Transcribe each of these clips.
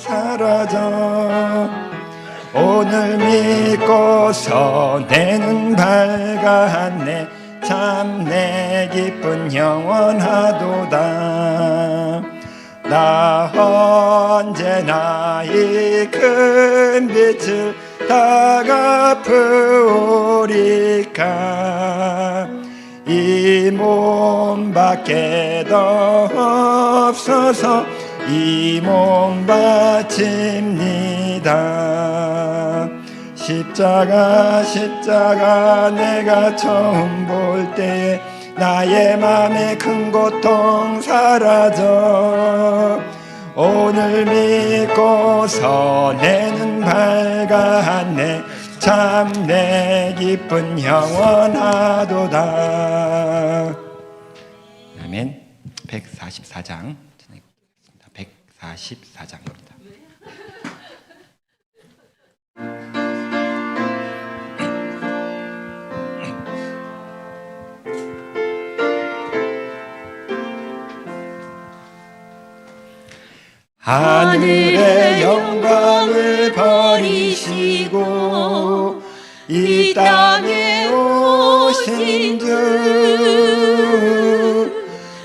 사라져. 오늘 믿고서 내는 밝았네. 참 내 기쁜 영원하도다. 나 언제나 이 큰 빛을 다 갚으리까? 이 몸밖에 더 없어서 이 몸 바칩니다. 십자가 십자가 내가 처음 볼 때에 나의 맘에 큰 고통 사라져. 오늘 믿고서 내는 밝았네. 참 내 기쁜 영원하도다. 아멘. 144장 144장입니다. 하늘의 영광을 버리시고 이 땅에 오신 주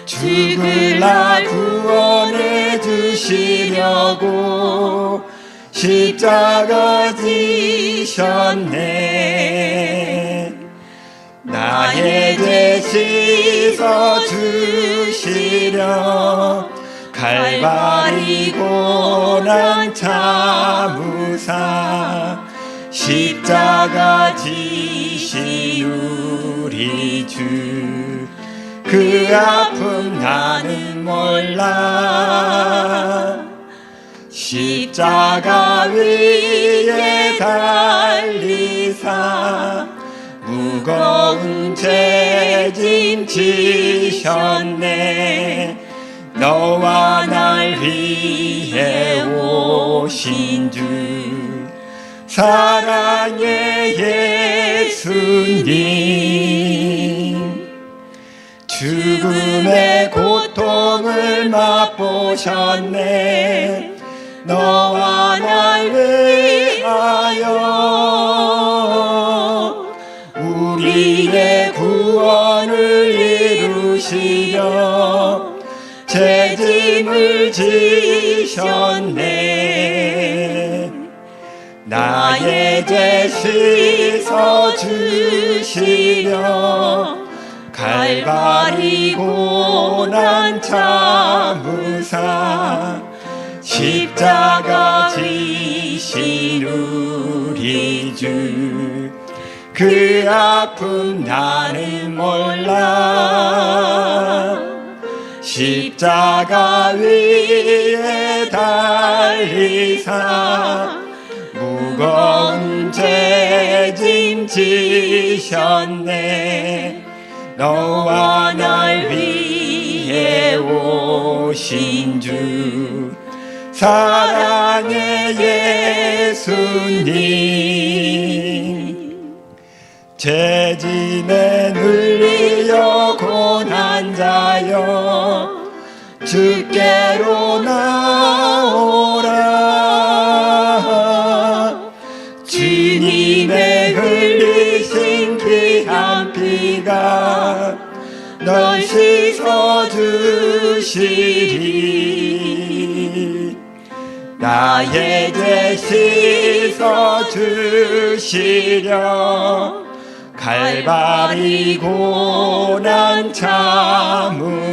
죽을 나 구원해 주시려고 십자가 지셨네. 나의 죄 씻어 주시려 갈바리 고난 참으사 십자가 지신 우리 주 그 아픔 나는 몰라. 십자가 위에 달리사 무거운 죄짐 지셨네. 너와 날 위해 오신 주. 사랑의 예수님 죽음의 고통을 맛보셨네. 너와 날 위하여 우리의 구원을 이루시려 죄짐을 지셨네. 나의 죄 씻어 주시려 갈바리 고난 참으사. 십자가 지신 우리 주. 그 아픔 나는 몰라. 십자가 위에 달리사. 무거운 죄짐 지셨네 너와 날 위해 오신 주. 사랑의 예수님 죄짐에 눌리여 고난 자여 주께로 나 주시리. 나의 죄 씻어 주시려 갈바리 고난 참으사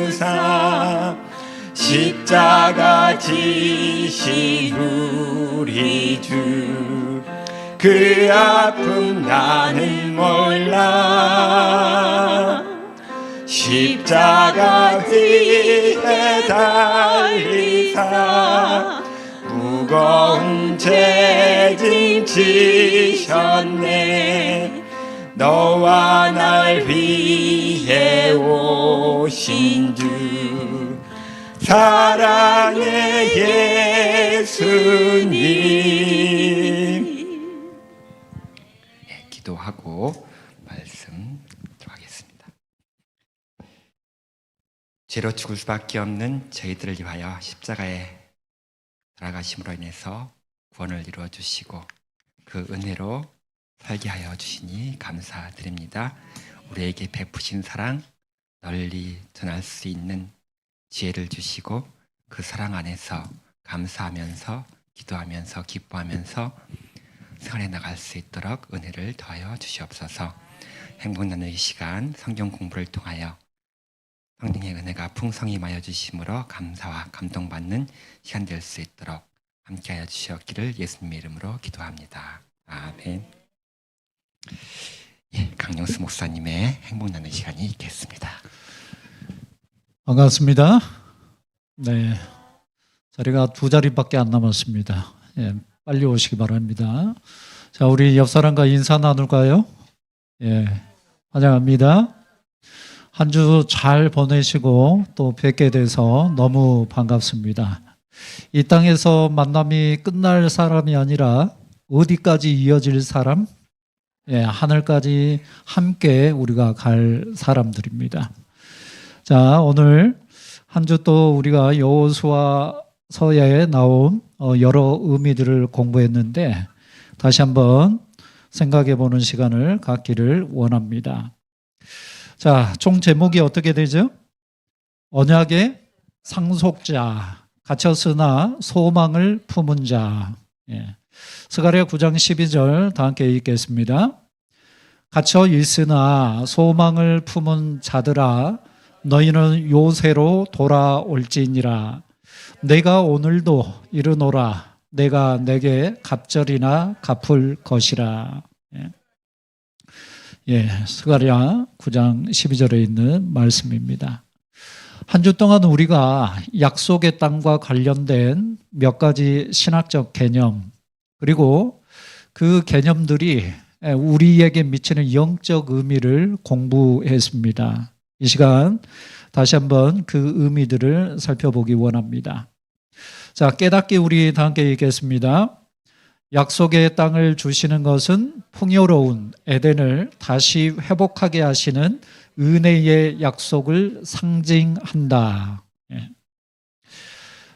십자가 지신 우리 주. 그 아픔 나는 몰라 십자가 위에 달리사. 무거운 죄짐 지셨네. 너와 날 위해 오신 주. 사랑의 예수님 죄로 죽을 수밖에 없는 저희들을 위하여 십자가에 돌아가심으로 인해서 구원을 이루어 주시고 그 은혜로 살게 하여 주시니 감사드립니다. 우리에게 베푸신 사랑 널리 전할 수 있는 지혜를 주시고 그 사랑 안에서 감사하면서 기도하면서 기뻐하면서 생활해 나갈 수 있도록 은혜를 더하여 주시옵소서. 행복 나누이 시간 성경 공부를 통하여 성령의 은혜가 풍성히 마여 주심으로 감사와 감동받는 시간 될 수 있도록 함께하여 주시옵기를 예수님의 이름으로 기도합니다. 아멘. 예, 강영수 목사님의 행복 나누는 시간이 있겠습니다. 반갑습니다. 네. 자리가 두 자리밖에 안 남았습니다. 예, 빨리 오시기 바랍니다. 자, 우리 옆 사람과 인사 나눌까요? 예, 환영합니다. 한 주 잘 보내시고 또 뵙게 돼서 너무 반갑습니다. 이 땅에서 만남이 끝날 사람이 아니라 어디까지 이어질 사람? 예, 하늘까지 함께 우리가 갈 사람들입니다. 자, 오늘 한 주 또 우리가 여호수아서에 나온 어, 여러 의미들을 공부했는데 다시 한번 생각해 보는 시간을 갖기를 원합니다. 자, 총 제목이 어떻게 되죠? 언약의 상속자, 갇혔으나 소망을 품은 자. 예. 스가랴 9장 12절 다 함께 읽겠습니다. 갇혀 있으나 소망을 품은 자들아 너희는 요새로 돌아올지니라. 내가 오늘도 이르노라. 내가 내게 갑절이나 갚을 것이라. 예, 예 스가랴 9장 12절에 있는 말씀입니다. 한 주 동안 우리가 약속의 땅과 관련된 몇 가지 신학적 개념, 그리고 그 개념들이 우리에게 미치는 영적 의미를 공부했습니다. 이 시간 다시 한번 그 의미들을 살펴보기 원합니다. 자, 깨닫게 우리 다 함께 읽겠습니다. 약속의 땅을 주시는 것은 풍요로운 에덴을 다시 회복하게 하시는 은혜의 약속을 상징한다. 예.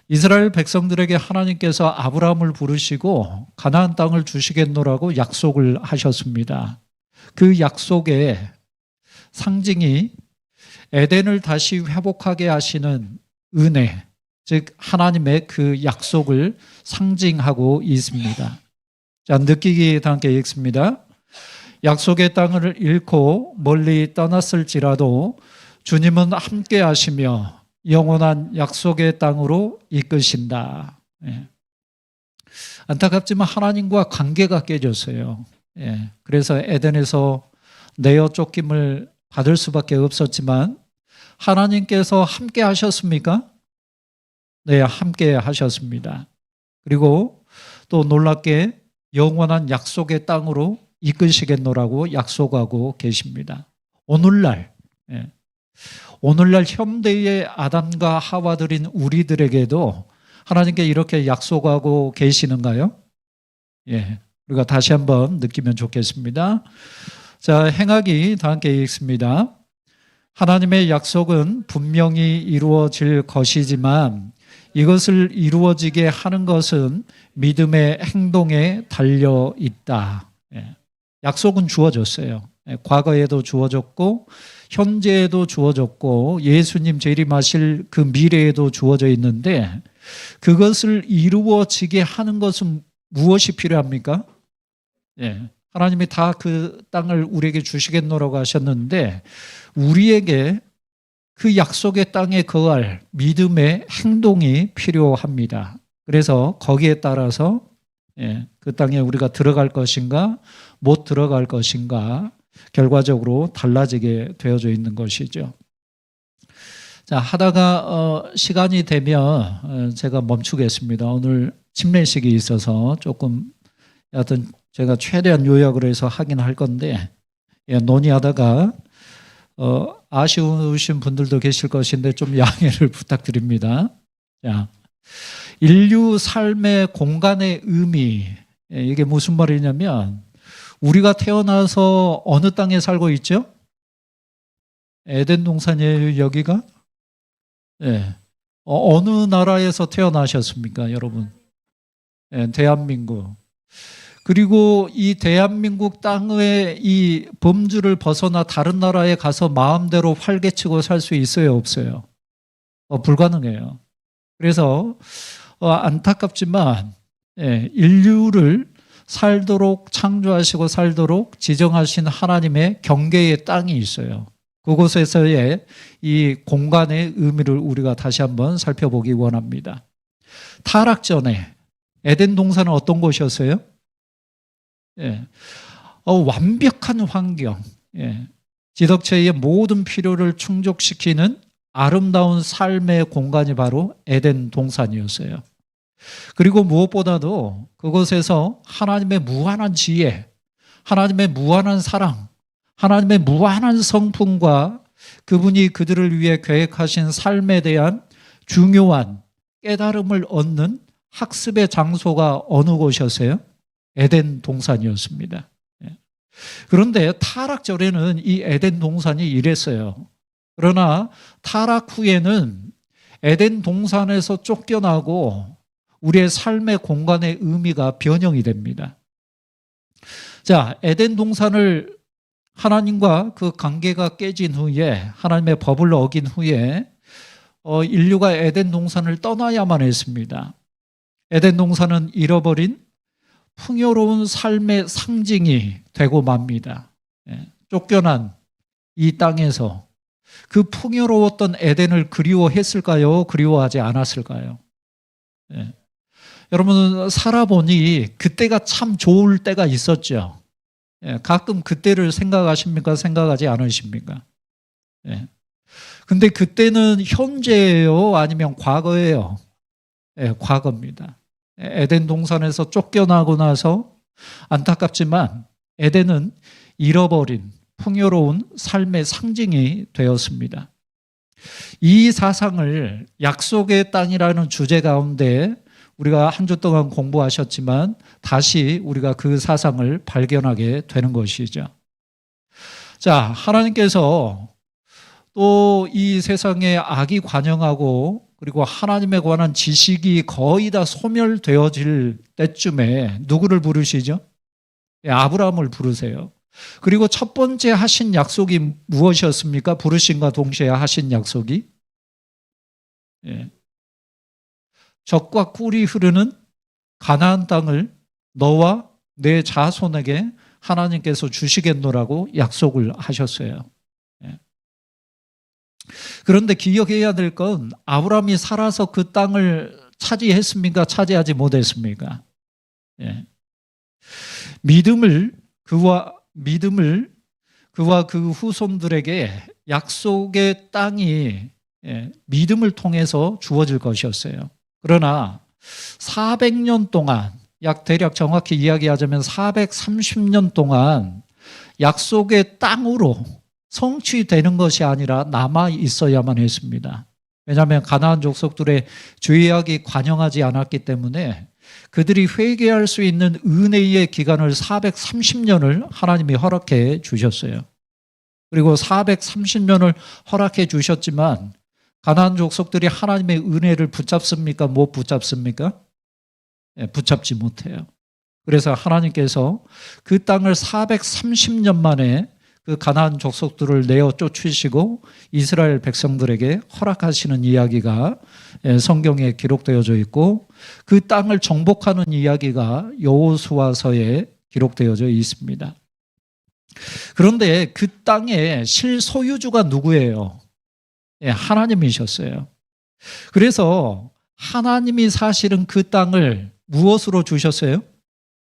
이스라엘 백성들에게 하나님께서 아브라함을 부르시고 가나안 땅을 주시겠노라고 약속을 하셨습니다. 그 약속의 상징이 에덴을 다시 회복하게 하시는 은혜, 즉 하나님의 그 약속을 상징하고 있습니다. 자, 느끼기 함께 읽습니다. 약속의 땅을 잃고 멀리 떠났을지라도 주님은 함께 하시며 영원한 약속의 땅으로 이끄신다. 예. 안타깝지만 하나님과 관계가 깨졌어요. 예. 그래서 에덴에서 내어 쫓김을 받을 수밖에 없었지만 하나님께서 함께 하셨습니까? 네, 함께 하셨습니다. 그리고 또 놀랍게 영원한 약속의 땅으로 이끄시겠노라고 약속하고 계십니다. 오늘날, 예. 오늘날 현대의 아담과 하와들인 우리들에게도 하나님께 이렇게 약속하고 계시는가요? 예. 우리가 다시 한번 느끼면 좋겠습니다. 자, 행하기 다 함께 읽습니다. 하나님의 약속은 분명히 이루어질 것이지만 이것을 이루어지게 하는 것은 믿음의 행동에 달려 있다. 예. 약속은 주어졌어요. 예, 과거에도 주어졌고 현재에도 주어졌고 예수님 재림하실 그 미래에도 주어져 있는데 그것을 이루어지게 하는 것은 무엇이 필요합니까? 예. 하나님이 다 그 땅을 우리에게 주시겠노라고 하셨는데 우리에게 그 약속의 땅에 거할 믿음의 행동이 필요합니다. 그래서 거기에 따라서 예, 그 땅에 우리가 들어갈 것인가 못 들어갈 것인가 결과적으로 달라지게 되어져 있는 것이죠. 자 하다가 어, 시간이 되면 어, 제가 멈추겠습니다. 오늘 침례식이 있어서 조금 여하튼 제가 최대한 요약을 해서 하긴 할 건데 예, 논의하다가 어, 아쉬우신 분들도 계실 것인데 좀 양해를 부탁드립니다. 자, 인류 삶의 공간의 의미 예, 이게 무슨 말이냐면 우리가 태어나서 어느 땅에 살고 있죠? 에덴 동산이에요 여기가? 예. 어, 어느 나라에서 태어나셨습니까, 여러분? 예, 대한민국. 그리고 이 대한민국 땅의 이 범주를 벗어나 다른 나라에 가서 마음대로 활개치고 살 수 있어요, 없어요? 어, 불가능해요. 그래서 어, 안타깝지만 예, 인류를 살도록 창조하시고 살도록 지정하신 하나님의 경계의 땅이 있어요. 그곳에서의 이 공간의 의미를 우리가 다시 한번 살펴보기 원합니다. 타락 전에 에덴 동산은 어떤 곳이었어요? 예. 어, 완벽한 환경, 예. 지덕체의 모든 필요를 충족시키는 아름다운 삶의 공간이 바로 에덴 동산이었어요. 그리고 무엇보다도 그곳에서 하나님의 무한한 지혜, 하나님의 무한한 사랑, 하나님의 무한한 성품과 그분이 그들을 위해 계획하신 삶에 대한 중요한 깨달음을 얻는 학습의 장소가 어느 곳이었어요? 에덴 동산이었습니다. 예. 그런데 타락 전에는 이 에덴 동산이 이랬어요. 그러나 타락 후에는 에덴 동산에서 쫓겨나고 우리의 삶의 공간의 의미가 변형이 됩니다. 자, 에덴 동산을 하나님과 그 관계가 깨진 후에 하나님의 법을 어긴 후에 어, 인류가 에덴 동산을 떠나야만 했습니다. 에덴 동산은 잃어버린 풍요로운 삶의 상징이 되고 맙니다. 예, 쫓겨난 이 땅에서 그 풍요로웠던 에덴을 그리워했을까요? 그리워하지 않았을까요? 예. 여러분 살아보니 그때가 참 좋을 때가 있었죠. 예, 가끔 그때를 생각하십니까? 생각하지 않으십니까? 예. 근데 그때는 현재예요? 아니면 과거예요? 예, 과거입니다. 에덴 동산에서 쫓겨나고 나서 안타깝지만 에덴은 잃어버린 풍요로운 삶의 상징이 되었습니다. 이 사상을 약속의 땅이라는 주제 가운데 우리가 한 주 동안 공부하셨지만 다시 우리가 그 사상을 발견하게 되는 것이죠. 자, 하나님께서 또 이 세상에 악이 관영하고 그리고 하나님에 관한 지식이 거의 다 소멸되어질 때쯤에 누구를 부르시죠? 예, 아브라함을 부르세요. 그리고 첫 번째 하신 약속이 무엇이었습니까? 부르심과 동시에 하신 약속이 예. 적과 꿀이 흐르는 가나안 땅을 너와 내 자손에게 하나님께서 주시겠노라고 약속을 하셨어요. 예. 그런데 기억해야 될 건 아브라함이 살아서 그 땅을 차지했습니까? 차지하지 못했습니까? 예. 믿음을 그와 믿음을 그와 그 후손들에게 약속의 땅이 예, 믿음을 통해서 주어질 것이었어요. 그러나 400년 동안 약 대략 정확히 이야기하자면 430년 동안 약속의 땅으로 성취되는 것이 아니라 남아 있어야만 했습니다. 왜냐하면 가나안 족속들의 죄악이 관영하지 않았기 때문에 그들이 회개할 수 있는 은혜의 기간을 430년을 하나님이 허락해 주셨어요. 그리고 430년을 허락해 주셨지만 가나안 족속들이 하나님의 은혜를 붙잡습니까? 못 붙잡습니까? 예, 붙잡지 못해요. 그래서 하나님께서 그 땅을 430년 만에 그 가나안 족속들을 내어 쫓으시고 이스라엘 백성들에게 허락하시는 이야기가 예, 성경에 기록되어져 있고 그 땅을 정복하는 이야기가 여호수아서에 기록되어져 있습니다. 그런데 그 땅의 실소유주가 누구예요? 예, 하나님이셨어요. 그래서 하나님이 사실은 그 땅을 무엇으로 주셨어요?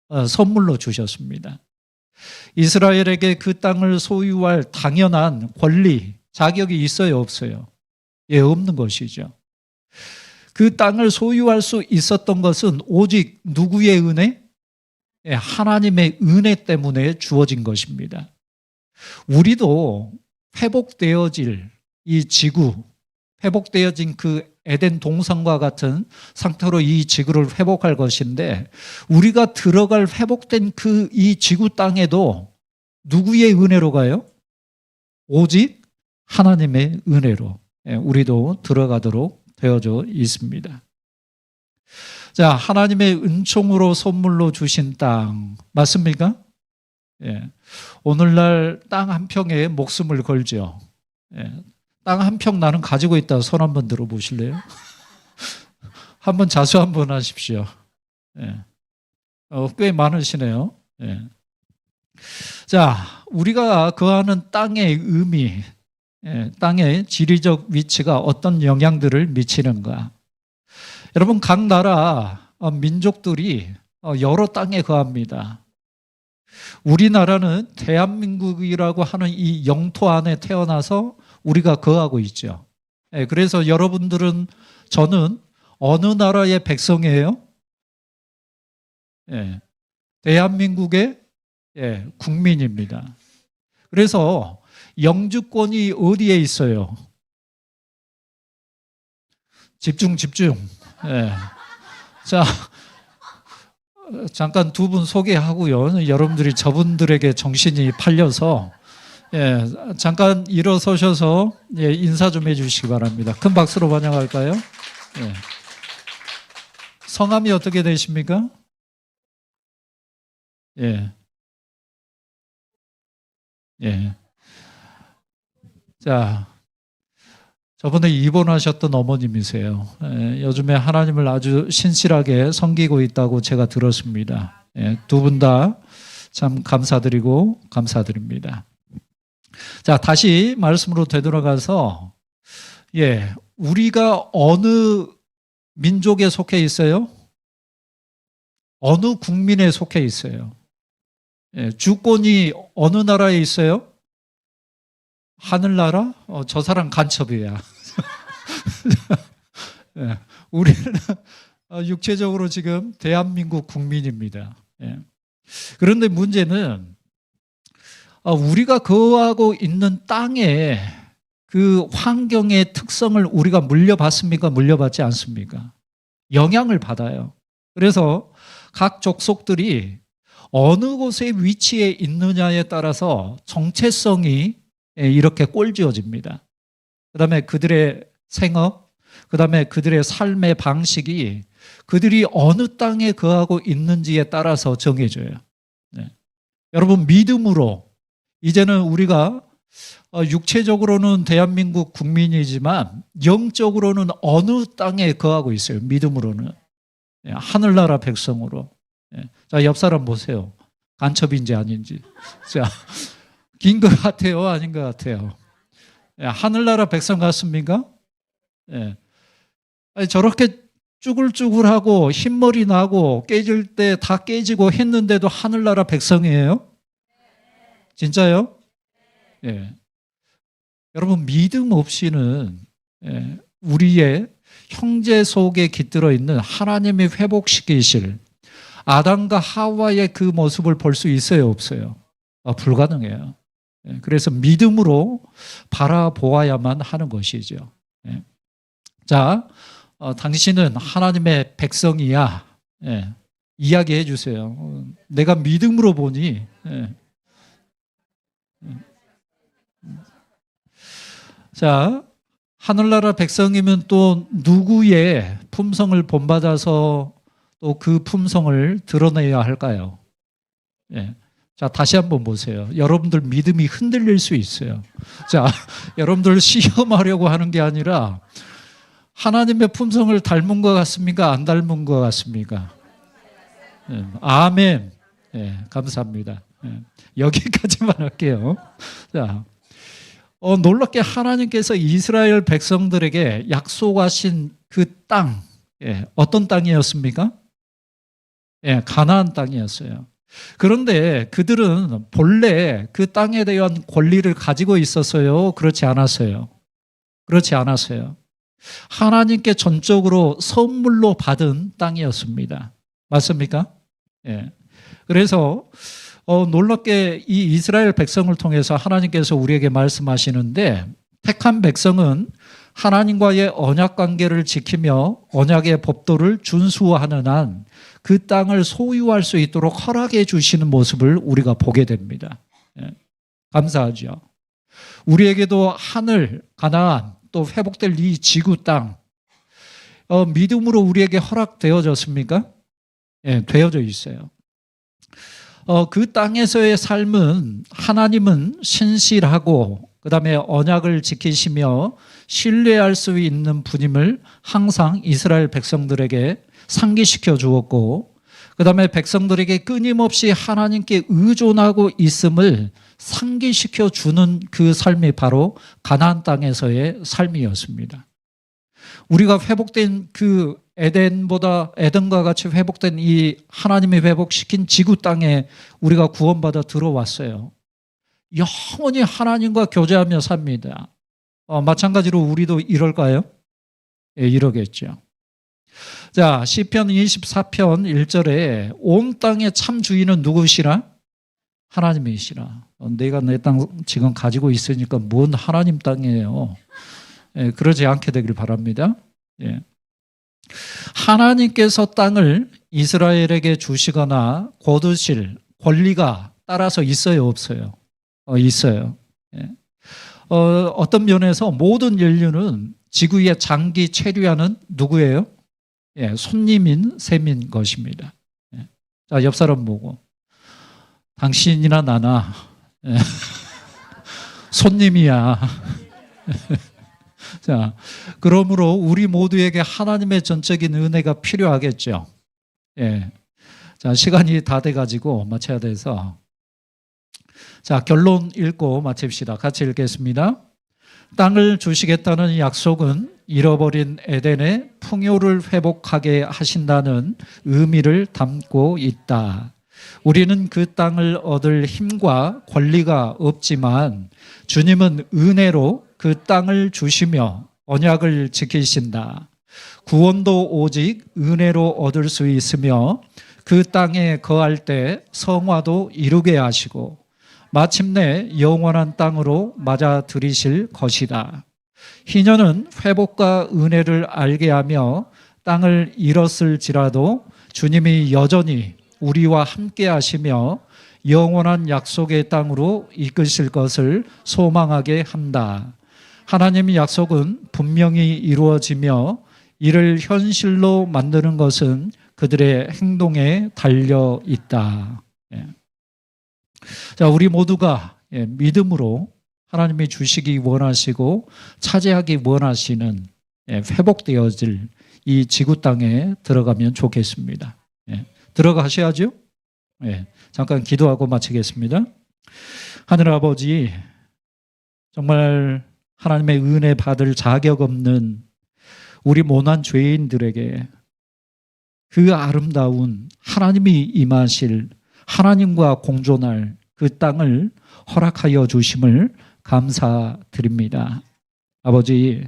어, 선물로 주셨습니다. 이스라엘에게 그 땅을 소유할 당연한 권리, 자격이 있어요, 없어요? 예, 없는 것이죠. 그 땅을 소유할 수 있었던 것은 오직 누구의 은혜? 예, 하나님의 은혜 때문에 주어진 것입니다. 우리도 회복되어질 이 지구, 회복되어진 그 에덴 동산과 같은 상태로 이 지구를 회복할 것인데 우리가 들어갈 회복된 그 이 지구 땅에도 누구의 은혜로 가요? 오직 하나님의 은혜로 예, 우리도 들어가도록 되어져 있습니다. 자, 하나님의 은총으로 선물로 주신 땅 맞습니까? 예. 오늘날 땅 한 평에 목숨을 걸죠. 예. 땅 한 평 나는 가지고 있다 손 한번 들어 보실래요? 한번 자수 한번 하십시오. 예. 어, 꽤 많으시네요. 예. 자, 우리가 거하는 땅의 의미, 예, 땅의 지리적 위치가 어떤 영향들을 미치는가? 여러분, 각 나라 어, 민족들이 어, 여러 땅에 거합니다. 우리나라는 대한민국이라고 하는 이 영토 안에 태어나서 우리가 거하고 있죠. 예, 그래서 여러분들은 저는 어느 나라의 백성이에요? 예, 대한민국의 예, 국민입니다. 그래서 영주권이 어디에 있어요? 집중, 집중. 예. 자, 어, 잠깐 두 분 소개하고요. 여러분들이 저분들에게 정신이 팔려서 예, 잠깐 일어서셔서 예, 인사 좀 해주시기 바랍니다. 큰 박수로 환영할까요? 예. 성함이 어떻게 되십니까? 예. 예. 자, 저번에 입원하셨던 어머님이세요. 예, 요즘에 하나님을 아주 신실하게 섬기고 있다고 제가 들었습니다. 예, 두 분 다 참 감사드리고 감사드립니다. 자, 다시 말씀으로 되돌아가서 예, 우리가 어느 민족에 속해 있어요? 어느 국민에 속해 있어요? 예, 주권이 어느 나라에 있어요? 하늘나라? 어, 저 사람 간첩이야. 예, 우리는 어, 육체적으로 지금 대한민국 국민입니다. 예. 그런데 문제는 어, 우리가 거하고 있는 땅에 그 환경의 특성을 우리가 물려받습니까? 물려받지 않습니까? 영향을 받아요. 그래서 각 족속들이 어느 곳에 위치해 있느냐에 따라서 정체성이 예, 이렇게 꼴지어집니다. 그 다음에 그들의 생업, 그 다음에 그들의 삶의 방식이 그들이 어느 땅에 거하고 있는지에 따라서 정해져요. 네. 여러분, 믿음으로 이제는 우리가 어, 육체적으로는 대한민국 국민이지만 영적으로는 어느 땅에 거하고 있어요. 믿음으로는. 예, 하늘나라 백성으로. 예. 자, 옆 사람 보세요. 간첩인지 아닌지. 자, 긴 것 같아요? 아닌 것 같아요? 예, 하늘나라 백성 같습니까? 예. 아니, 저렇게 쭈글쭈글하고 흰머리 나고 깨질 때 다 깨지고 했는데도 하늘나라 백성이에요? 진짜요? 예. 여러분, 믿음 없이는 예, 우리의 형제 속에 깃들어 있는 하나님이 회복시키실 아담과 하와의 그 모습을 볼 수 있어요, 없어요? 아, 불가능해요. 예, 그래서 믿음으로 바라보아야만 하는 것이죠. 예. 자, 어, 당신은 하나님의 백성이야. 예, 이야기해 주세요. 어, 내가 믿음으로 보니. 예. 자, 하늘나라 백성이면 또 누구의 품성을 본받아서 또 그 품성을 드러내야 할까요? 예. 자, 다시 한번 보세요. 여러분들 믿음이 흔들릴 수 있어요. 자, 여러분들 시험하려고 하는 게 아니라 하나님의 품성을 닮은 것 같습니까? 안 닮은 것 같습니까? 예, 아멘. 예, 감사합니다. 예, 여기까지만 할게요. 자, 어, 놀랍게 하나님께서 이스라엘 백성들에게 약속하신 그 땅, 예, 어떤 땅이었습니까? 예, 가나안 땅이었어요. 그런데 그들은 본래 그 땅에 대한 권리를 가지고 있었어요? 그렇지 않았어요? 그렇지 않았어요. 하나님께 전적으로 선물로 받은 땅이었습니다. 맞습니까? 예. 그래서 어, 놀랍게 이 이스라엘 백성을 통해서 하나님께서 우리에게 말씀하시는데 택한 백성은 하나님과의 언약 관계를 지키며 언약의 법도를 준수하는 한 그 땅을 소유할 수 있도록 허락해 주시는 모습을 우리가 보게 됩니다. 예. 감사하죠. 우리에게도 하늘, 가나안, 또 회복될 이 지구 땅, 어, 믿음으로 우리에게 허락되어졌습니까? 예, 되어져 있어요. 어, 그 땅에서의 삶은 하나님은 신실하고 그 다음에 언약을 지키시며 신뢰할 수 있는 분임을 항상 이스라엘 백성들에게 상기시켜 주었고 그 다음에 백성들에게 끊임없이 하나님께 의존하고 있음을 상기시켜 주는 그 삶이 바로 가나안 땅에서의 삶이었습니다. 우리가 회복된 그 에덴보다 에덴과 같이 회복된 이 하나님이 회복시킨 지구 땅에 우리가 구원받아 들어왔어요. 영원히 하나님과 교제하며 삽니다. 어, 마찬가지로 우리도 이럴까요? 예, 이러겠죠. 자, 시편 24편 1절에 온 땅의 참 주인은 누구시라? 하나님이시라. 어, 내가 내 땅 지금 가지고 있으니까 뭔 하나님 땅이에요. 예, 그러지 않게 되길 바랍니다. 예. 하나님께서 땅을 이스라엘에게 주시거나 거두실 권리가 따라서 있어요, 없어요? 어, 있어요. 예. 어, 어떤 면에서 모든 인류는 지구에 장기 체류하는 누구예요? 예, 손님인 셈인 것입니다. 예. 자, 옆 사람 보고 당신이나 나나 예. 손님이야. 자, 그러므로 우리 모두에게 하나님의 전적인 은혜가 필요하겠죠. 예. 자, 시간이 다 돼가지고 마쳐야 돼서. 자, 결론 읽고 마칩시다. 같이 읽겠습니다. 땅을 주시겠다는 약속은 잃어버린 에덴의 풍요를 회복하게 하신다는 의미를 담고 있다. 우리는 그 땅을 얻을 힘과 권리가 없지만 주님은 은혜로 그 땅을 주시며 언약을 지키신다. 구원도 오직 은혜로 얻을 수 있으며 그 땅에 거할 때 성화도 이루게 하시고 마침내 영원한 땅으로 맞아 들이실 것이다. 희년은 회복과 은혜를 알게 하며 땅을 잃었을지라도 주님이 여전히 우리와 함께 하시며 영원한 약속의 땅으로 이끄실 것을 소망하게 한다. 하나님의 약속은 분명히 이루어지며 이를 현실로 만드는 것은 그들의 행동에 달려 있다. 예. 자, 우리 모두가 예, 믿음으로 하나님이 주시기 원하시고 차지하기 원하시는 예, 회복되어질 이 지구 땅에 들어가면 좋겠습니다. 예, 들어가셔야죠. 예, 잠깐 기도하고 마치겠습니다. 하늘 아버지, 정말 하나님의 은혜 받을 자격 없는 우리 모난 죄인들에게 그 아름다운 하나님이 임하실 하나님과 공존할 그 땅을 허락하여 주심을 감사드립니다. 아버지,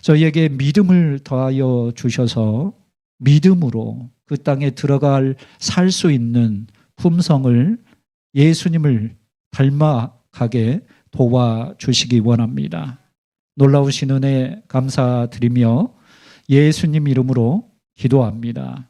저희에게 믿음을 더하여 주셔서 믿음으로 그 땅에 들어갈 살 수 있는 품성을 예수님을 닮아가게 도와주시기 원합니다. 놀라우신 은혜 감사드리며 예수님 이름으로 기도합니다.